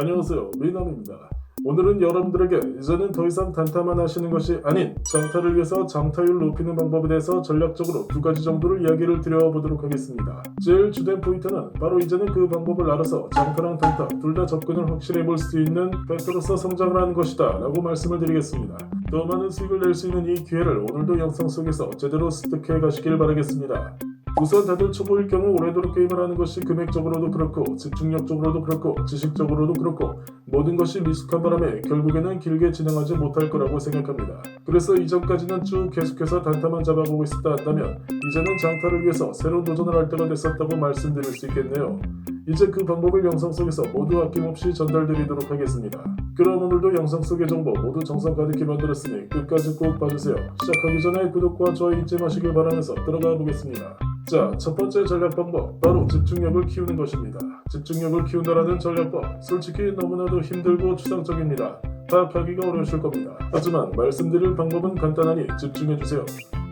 안녕하세요. 미남입니다. 오늘은 여러분들에게 이제는 더 이상 단타만 하시는 것이 아닌 장타를 위해서 장타율 높이는 방법에 대해서 전략적으로 두 가지 정도를 이야기를 드려보도록 하겠습니다. 제일 주된 포인트는 바로 이제는 그 방법을 알아서 장타랑 단타 둘 다 접근을 확실히 볼수 있는 팩터로서 성장을 하는 것이다 라고 말씀을 드리겠습니다. 더 많은 수익을 낼 수 있는 이 기회를 오늘도 영상 속에서 제대로 습득해 가시길 바라겠습니다. 우선 다들 초보일 경우 오래도록 게임을 하는 것이 금액적으로도 그렇고 집중력적으로도 그렇고 지식적으로도 그렇고 모든 것이 미숙한 바람에 결국에는 길게 진행하지 못할 거라고 생각합니다. 그래서 이전까지는 쭉 계속해서 단타만 잡아보고 있었다 한다면 이제는 장타를 위해서 새로운 도전을 할 때가 됐었다고 말씀드릴 수 있겠네요. 이제 그 방법을 영상 속에서 모두 아낌없이 전달드리도록 하겠습니다. 그럼 오늘도 영상 속의 정보 모두 정성 가득히 만들었으니 끝까지 꼭 봐주세요. 시작하기 전에 구독과 좋아요 잊지 마시길 바라면서 들어가 보겠습니다. 자, 첫 번째 전략 방법 바로 집중력을 키우는 것입니다. 집중력을 키운다라는 전략법 솔직히 너무나도 힘들고 추상적입니다. 파악하기가 어려우실 겁니다. 하지만 말씀드릴 방법은 간단하니 집중해 주세요.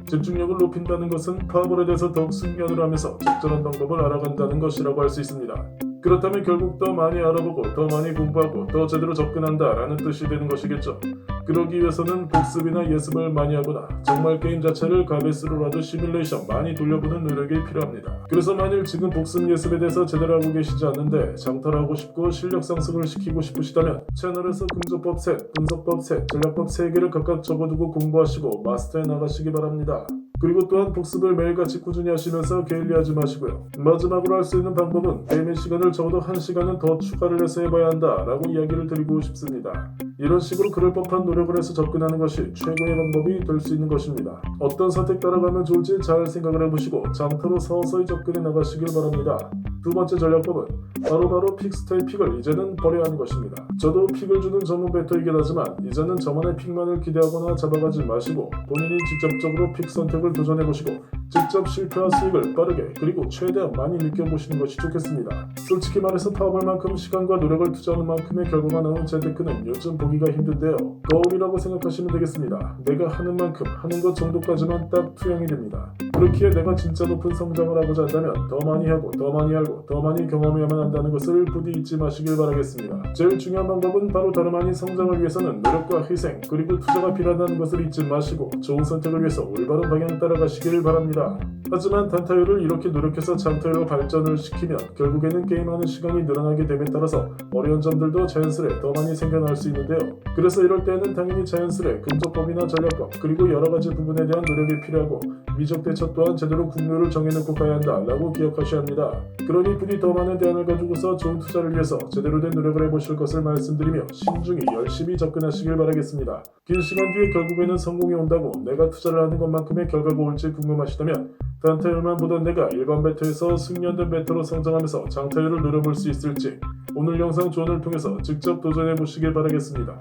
집중력을 높인다는 것은 파벌에 대해서 더욱 숙련을 하면서 적절한 방법을 알아간다는 것이라고 할 수 있습니다. 그렇다면 결국 더 많이 알아보고 더 많이 공부하고 더 제대로 접근한다라는 뜻이 되는 것이겠죠. 그러기 위해서는 복습이나 예습을 많이 하거나 정말 게임 자체를 가베스로라도 시뮬레이션 많이 돌려보는 노력이 필요합니다. 그래서 만일 지금 복습 예습에 대해서 제대로 하고 계시지 않는데 장타를 하고 싶고 실력 상승을 시키고 싶으시다면 채널에서 긍정법 셋, 분석법 셋, 전략법 세 개를 각각 적어두고 공부하시고 마스터해 나가시기 바랍니다. 그리고 또한 복습을 매일같이 꾸준히 하시면서 게을리하지 마시고요. 마지막으로 할 수 있는 방법은 게임의 시간을 적어도 1시간은 더 추가를 해서 해봐야 한다 라고 이야기를 드리고 싶습니다. 이런 식으로 그럴 법한 노력을 해서 접근하는 것이 최고의 방법이 될 수 있는 것입니다. 어떤 선택 따라가면 좋을지 잘 생각을 해보시고 장타로 서서히 접근해 나가시길 바랍니다. 두 번째 전략법은 바로바로 픽스타의 픽을 이제는 버려야 하는 것입니다. 저도 픽을 주는 전문 배터이긴 하지만 이제는 저만의 픽만을 기대하거나 잡아가지 마시고 본인이 직접적으로 픽 선택을 도전해보시고 직접 실패와 수익을 빠르게 그리고 최대한 많이 느껴보시는 것이 좋겠습니다. 솔직히 말해서 파워볼만큼 시간과 노력을 투자하는 만큼의 결과가 나오는 재테크는 요즘 보기가 힘든데요. 거울이라고 생각하시면 되겠습니다. 내가 하는 만큼 하는 것 정도까지만 딱 투영이 됩니다. 그렇기에 내가 진짜 높은 성장을 하고자 한다면 더 많이 하고 더 많이 알고 더 많이 경험해야만 한다는 것을 부디 잊지 마시길 바라겠습니다. 제일 중요한 방법은 바로 다름 아닌 성장을 위해서는 노력과 희생 그리고 투자가 필요하다는 것을 잊지 마시고 좋은 선택을 위해서 올바른 방향 따라가시길 바랍니다. Bem-vindo 하지만 단타율을 이렇게 노력해서 장타율로 발전을 시키면 결국에는 게임하는 시간이 늘어나게 됨에 따라서 어려운 점들도 자연스레 더 많이 생겨날 수 있는데요. 그래서 이럴 때에는 당연히 자연스레 금속법이나 전략법 그리고 여러 가지 부분에 대한 노력이 필요하고 미적 대처 또한 제대로 국료를 정해놓고 가야 한다라고 기억하셔야 합니다. 그러니 부디 더 많은 대안을 가지고서 좋은 투자를 위해서 제대로 된 노력을 해보실 것을 말씀드리며 신중히 열심히 접근하시길 바라겠습니다. 긴 시간 뒤에 결국에는 성공이 온다고 내가 투자를 하는 것만큼의 결과가 올지 궁금하시다면 단타율만 보던 내가 일반 베터에서 숙련된 베터로 성장하면서 장타율을 노려볼 수 있을지 오늘 영상 조언을 통해서 직접 도전해 보시길 바라겠습니다.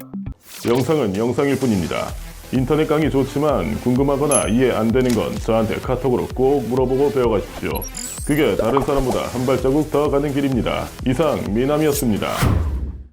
영상은 영상일 뿐입니다. 인터넷 강의 좋지만 궁금하거나 이해 안 되는 건 저한테 카톡으로 꼭 물어보고 배워가십시오. 그게 다른 사람보다 한 발자국 더 가는 길입니다. 이상 미남이었습니다.